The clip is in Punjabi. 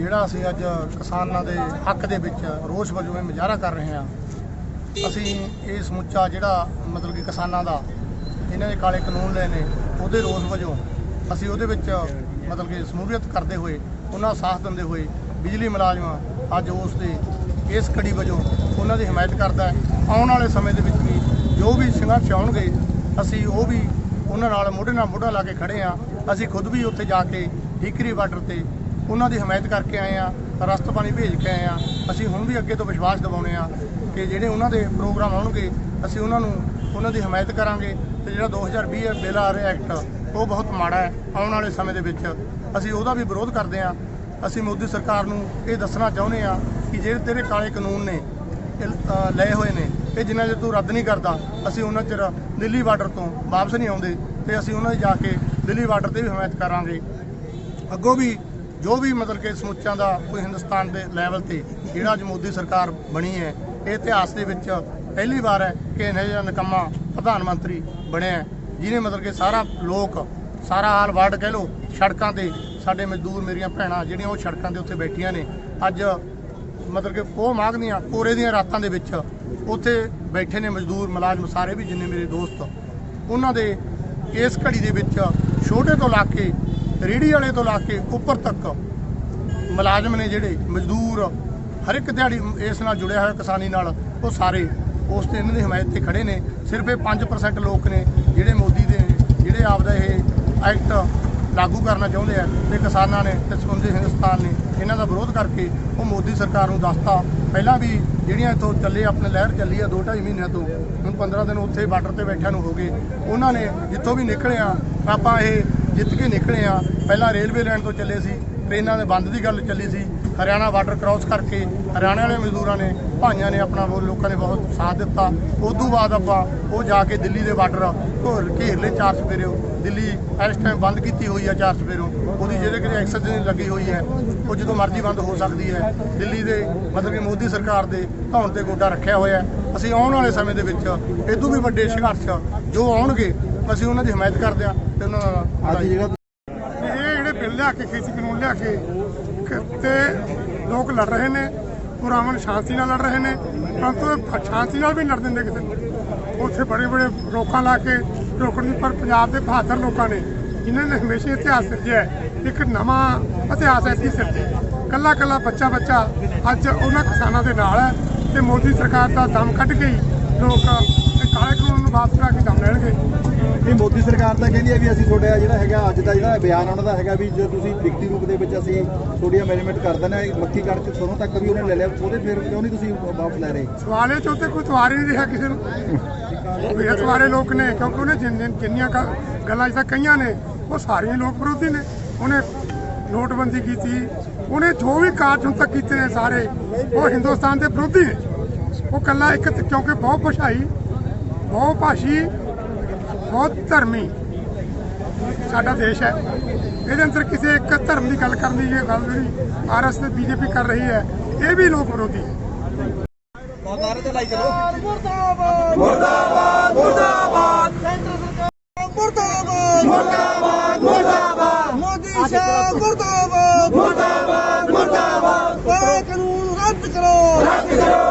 ਜਿਹੜਾ ਅਸੀਂ ਅੱਜ ਕਿਸਾਨਾਂ ਦੇ ਹੱਕ ਦੇ ਵਿੱਚ ਰੋਸ ਵਜੋਂ ਇਹ ਮੁਜ਼ਾਹਰਾ ਕਰ ਰਹੇ ਹਾਂ, ਅਸੀਂ ਇਹ ਸਮੁੱਚਾ ਜਿਹੜਾ ਮਤਲਬ ਕਿ ਕਿਸਾਨਾਂ ਦਾ ਇਹਨਾਂ ਦੇ ਕਾਲੇ ਕਾਨੂੰਨ ਲਏ ਨੇ, ਉਹਦੇ ਰੋਸ ਵਜੋਂ ਅਸੀਂ ਉਹਦੇ ਵਿੱਚ ਮਤਲਬ ਕਿ ਸਮੂਲੀਅਤ ਕਰਦੇ ਹੋਏ, ਉਹਨਾਂ ਦਾ ਸਾਥ ਦਿੰਦੇ ਹੋਏ ਬਿਜਲੀ ਮੁਲਾਜ਼ਮ ਅੱਜ ਉਸ ਦੇ ਇਸ ਕੜੀ ਵਜੋਂ ਉਹਨਾਂ ਦੀ ਹਮਾਇਤ ਕਰਦਾ ਹੈ। ਆਉਣ ਵਾਲੇ ਸਮੇਂ ਦੇ ਵਿੱਚ ਵੀ ਜੋ ਵੀ ਸੰਘਰਸ਼ ਆਉਣਗੇ, ਅਸੀਂ ਉਹ ਵੀ ਉਹਨਾਂ ਨਾਲ ਮੋਢੇ ਨਾਲ ਮੋਢਾ ਲਾ ਕੇ ਖੜੇ ਆ ਅਸੀਂ ਖੁਦ ਵੀ ਉੱਥੇ ਜਾ ਕੇ ਠੀਕਰੀ ਬਾਰਡਰ ਤੇ ਉਹਨਾਂ ਦੀ ਹਮਾਇਤ ਕਰਕੇ ਆਏ ਆ ਰਸਤ ਪਾਣੀ ਭੇਜ ਕੇ ਆਏ ਆ ਅਸੀਂ ਹੁਣ ਵੀ ਅੱਗੇ ਤੋਂ ਵਿਸ਼ਵਾਸ ਦਿਵਾਉਣੇ ਆ ਕਿ ਜਿਹੜੇ ਉਹਨਾਂ ਦੇ ਪ੍ਰੋਗਰਾਮ ਆਉਣਗੇ ਅਸੀਂ ਉਹਨਾਂ ਨੂੰ ਉਹਨਾਂ ਦੀ ਹਮਾਇਤ ਕਰਾਂਗੇ ਤੇ ਜਿਹੜਾ 2020 ਹੈ ਬਿੱਲ ਆ ਰਿਹਾ ਐਕਟ ਉਹ ਬਹੁਤ ਮਾੜਾ ਹੈ ਆਉਣ ਵਾਲੇ ਸਮੇਂ ਦੇ ਵਿੱਚ। ਅਸੀਂ ਉਹਦਾ ਵੀ ਵਿਰੋਧ ਕਰਦੇ ਆ ਅਸੀਂ ਮੋਦੀ ਸਰਕਾਰ ਨੂੰ ਇਹ ਦੱਸਣਾ ਚਾਹੁੰਦੇ ਆ ਕਿ ਜਿਹੜੇ ਤੇਰੇ ਕਾਲੇ ਕਾਨੂੰਨ ਨੇ ਇਹ, ਲਏ ਹੋਏ ਨੇ ਇਹ ਜਿੰਨਾ ਚਿਰ ਤੂੰ ਰੱਦ ਨਹੀਂ ਕਰਦਾ ਅਸੀਂ ਉਹਨਾਂ ਚਿਰ ਦਿੱਲੀ ਬਾਰਡਰ ਤੋਂ ਵਾਪਸ ਨਹੀਂ ਆਉਂਦੇ ਤੇ ਅਸੀਂ ਉਹਨਾਂ ਦੀ ਜਾ ਕੇ ਦਿੱਲੀ ਬਾਰਡਰ ਤੇ ਵੀ ਹਮਾਇਤ ਕਰਾਂਗੇ। ਅੱਗੋਂ ਵੀ ਜੋ ਵੀ ਮਤਲਬ ਕਿ ਸਮੁੱਚਾਂ ਦਾ ਕੋਈ ਹਿੰਦੁਸਤਾਨ ਦੇ ਲੈਵਲ ਤੇ ਜਿਹੜਾ ਅੱਜ ਮੋਦੀ ਸਰਕਾਰ ਬਣੀ ਹੈ, ਇਹ ਇਤਿਹਾਸ ਦੇ ਵਿੱਚ ਪਹਿਲੀ ਵਾਰ ਹੈ ਕਿ ਇਹੋ ਜਿਹਾ ਨਿਕੰਮਾ ਪ੍ਰਧਾਨ ਮੰਤਰੀ ਬਣਿਆ ਜਿਹਨੇ ਮਤਲਬ ਕਿ ਸਾਰਾ ਲੋਕ, ਸਾਰਾ ਆਲ ਵਰਡ ਕਹਿ ਲੋ ਸੜਕਾਂ ਤੇ ਸਾਡੇ ਮਜ਼ਦੂਰ ਮੇਰੀਆਂ ਭੈਣਾਂ ਜਿਹੜੀਆਂ ਉਹ ਸੜਕਾਂ ਦੇ ਉੱਤੇ ਬੈਠੀਆਂ ਨੇ, ਅੱਜ ਮਤਲਬ ਕਿ ਉਹ ਮਾਗਦੀਆਂ ਕੋਰੇ ਦੀਆਂ ਰਾਤਾਂ ਦੇ ਵਿੱਚ ਉੱਥੇ ਬੈਠੇ ਨੇ ਮਜ਼ਦੂਰ, ਮੁਲਾਜ਼ਮ ਸਾਰੇ ਵੀ ਜਿੰਨੇ ਮੇਰੇ ਦੋਸਤ, ਉਹਨਾਂ ਦੇ ਇਸ ਘੜੀ ਦੇ ਵਿੱਚ ਛੋਟੇ ਤੋਂ ਲਾ ਕੇ ਰੇੜੀ ਵਾਲੇ ਤੋਂ ਲਾ ਕੇ ਉੱਪਰ ਤੱਕ ਮੁਲਾਜ਼ਮ ਨੇ ਜਿਹੜੇ ਮਜ਼ਦੂਰ, ਹਰ ਇੱਕ ਦਿਹਾੜੀ ਇਸ ਨਾਲ ਜੁੜਿਆ ਹੋਇਆ ਕਿਸਾਨੀ ਨਾਲ, ਉਹ ਸਾਰੇ, ਉਸ ਤੇ ਇਹਨਾਂ ਦੀ ਹਮਾਇਤ ਤੇ ਖੜੇ ਨੇ। ਸਿਰਫ ਇਹ 5% ਲੋਕ ਨੇ ਜਿਹੜੇ ਮੋਦੀ ਦੇ, ਜਿਹੜੇ ਆਪਦਾ ਇਹ ਐਕਟ ਲਾਗੂ ਕਰਨਾ ਚਾਹੁੰਦੇ ਆ ਤੇ ਕਿਸਾਨਾਂ ਨੇ ਤੇ ਸਮੁੰਦਰੀ ਹਿੰਦੁਸਤਾਨ ਨੇ, ਇਹਨਾਂ ਦਾ ਵਿਰੋਧ ਕਰਕੇ ਉਹ ਮੋਦੀ ਸਰਕਾਰ ਨੂੰ ਦੱਸਤਾ। ਪਹਿਲਾਂ ਵੀ ਜਿਹੜੀਆਂ ਇੱਥੋਂ ਚੱਲੇ, ਆਪਣੇ ਲਹਿਰ ਚੱਲੀ ਆ 2.5 ਮਹੀਨਿਆਂ ਤੋਂ, ਹੁਣ 15 ਦਿਨ ਉੱਥੇ ਬਾਰਡਰ ਤੇ ਬੈਠਿਆਂ ਨੂੰ ਹੋ ਗਏ। ਉਹਨਾਂ ਨੇ ਜਿੱਥੋਂ ਵੀ ਨਿਕਲਿਆ ਆਪਾਂ ਇਹ ਜਿੱਤ ਕੇ ਨਿਕਲੇ ਆ। ਪਹਿਲਾਂ ਰੇਲਵੇ ਲਾਈਨ ਤੋਂ ਚੱਲੇ ਸੀ ਟ੍ਰੇਨਾਂ ਦੇ ਬੰਦ ਦੀ ਗੱਲ ਚੱਲੀ ਸੀ। ਹਰਿਆਣਾ ਬਾਰਡਰ ਕ੍ਰਾਸ ਕਰਕੇ ਹਰਿਆਣਾ ਵਾਲੇ ਮਜ਼ਦੂਰਾਂ ਨੇ, ਭਾਈਆਂ ਨੇ ਆਪਣਾ ਉਹ ਲੋਕਾਂ ਨੇ ਬਹੁਤ ਸਾਥ ਦਿੱਤਾ। ਉਸ ਤੋਂ ਬਾਅਦ ਆਪਾਂ ਉਹ ਜਾ ਕੇ ਦਿੱਲੀ ਦੇ ਬਾਰਡਰ ਘੋਰ ਘੇਰ ਲਏ ਚਾਰ ਸਪੇਰਿਓ ਦਿੱਲੀ ਇਸ ਟਾਈਮ ਬੰਦ ਕੀਤੀ ਹੋਈ ਆ ਚਾਰ ਸਪੇਰਿਓ ਉਹਦੀ ਜਿਹਦੇ ਕਿ ਐਕਸੈਸ ਲੱਗੀ ਹੋਈ ਹੈ, ਉਹ ਜਦੋਂ ਮਰਜ਼ੀ ਬੰਦ ਹੋ ਸਕਦੀ ਹੈ। ਦਿੱਲੀ ਦੇ ਮਤਲਬ ਕਿ ਮੋਦੀ ਸਰਕਾਰ ਦੇ ਧੌਣ ਤੇ ਗੋਡਾ ਰੱਖਿਆ ਹੋਇਆ ਅਸੀਂ ਆਉਣ ਵਾਲੇ ਸਮੇਂ ਦੇ ਵਿੱਚ ਇਦੋਂ ਵੀ ਵੱਡੇ ਸੰਘਰਸ਼ ਜੋ ਆਉਣਗੇ ਅਸੀਂ ਉਹਨਾਂ ਦੀ ਹਮਾਇਤ ਕਰਦੇ ਹਾਂ ਤੇ ਉਹਨਾਂ ਨਾਲ ਅੱਜ ਜਿਹੜਾ ਇਹ ਜਿਹੜੇ ਬਿੱਲ ਲਿਆ ਕੇ ਖੇਤੀ ਕਾਨੂੰਨ ਲਿਆ ਕੇ ਤੇ ਲੋਕ ਲੜ ਰਹੇ ਨੇ ਪੁਰਾਮਨ ਸ਼ਾਂਤੀ ਨਾਲ ਲੜ ਰਹੇ ਨੇ ਪਰੰਤੂ ਸ਼ਾਂਤੀ ਨਾਲ ਵੀ ਲੜ ਦਿੰਦੇ ਕਿਸੇ ਨੂੰ। ਉੱਥੇ ਬੜੇ ਬੜੇ ਰੋਕਾਂ ਲਾ ਕੇ ਰੋਕਣ ਦੀ ਪਰ ਪੰਜਾਬ ਦੇ ਬਹਾਦਰ ਲੋਕਾਂ ਨੇ ਜਿਨ੍ਹਾਂ ਨੇ ਹਮੇਸ਼ਾ ਇਤਿਹਾਸ ਸਿਰਜਿਆ ਹੈ, ਇੱਕ ਨਵਾਂ ਇਤਿਹਾਸ ਐਸੀ ਸਿਰਜਿਆ ਕੱਲਾ ਕੱਲਾ ਬੱਚਾ ਬੱਚਾ ਅੱਜ ਉਹਨਾਂ ਕਿਸਾਨਾਂ ਦੇ ਨਾਲ ਹੈ ਤੇ ਮੋਦੀ ਸਰਕਾਰ ਦਾ ਦਮ ਕੱਢ ਕੇ ਹੀ ਲੋਕ ਇਹ ਕਾਲੇ ਕਾਨੂੰਨ ਨੂੰ ਵਾਪਸ ਕਰਾ ਕੇ ਦਮ ਲੈਣਗੇ ਇਹ ਮੋਦੀ ਸਰਕਾਰ ਤਾਂ ਕਹਿੰਦੀ ਹੈ ਵੀ ਅਸੀਂ ਤੁਹਾਡਾ ਜਿਹੜਾ ਹੈਗਾ ਅੱਜ ਦਾ ਜਿਹੜਾ ਬਿਆਨ ਉਹਨਾਂ ਦਾ ਹੈਗਾ ਵੀ ਜੇ ਤੁਸੀਂ ਲਿਖਤੀ ਰੂਪ ਦੇ ਵਿੱਚ ਅਸੀਂ ਤੁਹਾਡੀ ਅਮੈਂਡਮੈਂਟ ਕਰ ਦਿੰਦੇ ਹਾਂ ਮੱਕੀ ਕਣਕ ਸਰੋਂ ਤੱਕ ਵੀ ਉਹਨੇ ਲੈ ਲਿਆ, ਉਹਦੇ ਫਿਰ ਕਿਉਂ ਨਹੀਂ ਤੁਸੀਂ ਵਾਪਸ ਲੈ ਰਹੇ? ਸਵਾਲ ਇਹ ਚੋਤੇ ਕੋਈ ਤਵਾਰ ਹੀ ਨਹੀਂ ਰਿਹਾ ਕਿਸੇ ਨੂੰ। ਬੇਸਵਾਰੇ ਲੋਕ ਨੇ, ਕਿਉਂਕਿ ਉਹਨੇ ਜਿੰਨੀਆਂ ਗੱਲਾਂ ਜਿੱਦਾਂ ਕਈਆਂ ਨੇ, ਉਹ ਸਾਰੀਆਂ ਲੋਕ ਵਿਰੋਧੀ ਨੇ। ਉਹਨੇ ਨੋਟਬੰਦੀ ਕੀਤੀ, ਉਹਨੇ ਜੋ ਵੀ ਕਾਰਜ ਹੁਣ ਤੱਕ ਕੀਤੇ ਨੇ ਸਾਰੇ, ਉਹ ਹਿੰਦੁਸਤਾਨ ਦੇ ਵਿਰੋਧੀ ਨੇ। ਉਹ ਕੱਲਾ ਇੱਕ ਕਿਉਂਕਿ ਬਹੁਤ ਭਾਸ਼ਾਈ ਬਹੁਤ ਭਾਸ਼ੀ ਬਹੁਤ ਧਰਮੀ ਸਾਡਾ ਦੇਸ਼ ਹੈ। ਇਹਦੇ ਅੰਦਰ ਕਿਸੇ ਇੱਕ ਧਰਮ ਦੀ ਗੱਲ ਕਰਨ ਦੀ ਇਹ ਗੱਲ ਜਿਹੜੀ ਆਰਐਸ ਤੇ ਬੀਜੇਪੀ ਕਰ ਰਹੀ ਹੈ ਇਹ ਵੀ ਲੋਕ ਵਿਰੋਧੀ ਹੈ। ਨਾਰੇ ਤੇ ਲਾਈ ਚਲੋ। ਮੁਰਦਾਬਾਦ! ਮੁਰਦਾਬਾਦ! ਮੁਰਦਾਬਾਦ! ਸਰਕਾਰ ਮੁਰਦਾਬਾਦ! ਮੁਰਦਾਬਾਦ! ਮੁਰਦਾਬਾਦ! ਮੋਦੀ ਸਾਹਿਬ ਮੁਰਦਾਬਾਦ! ਮੁਰਦਾਬਾਦ! ਮੁਰਦਾਬਾਦ! ਕਾਨੂੰਨ ਰੱਦ ਕਰੋ! ਰੱਦ ਕਰੋ!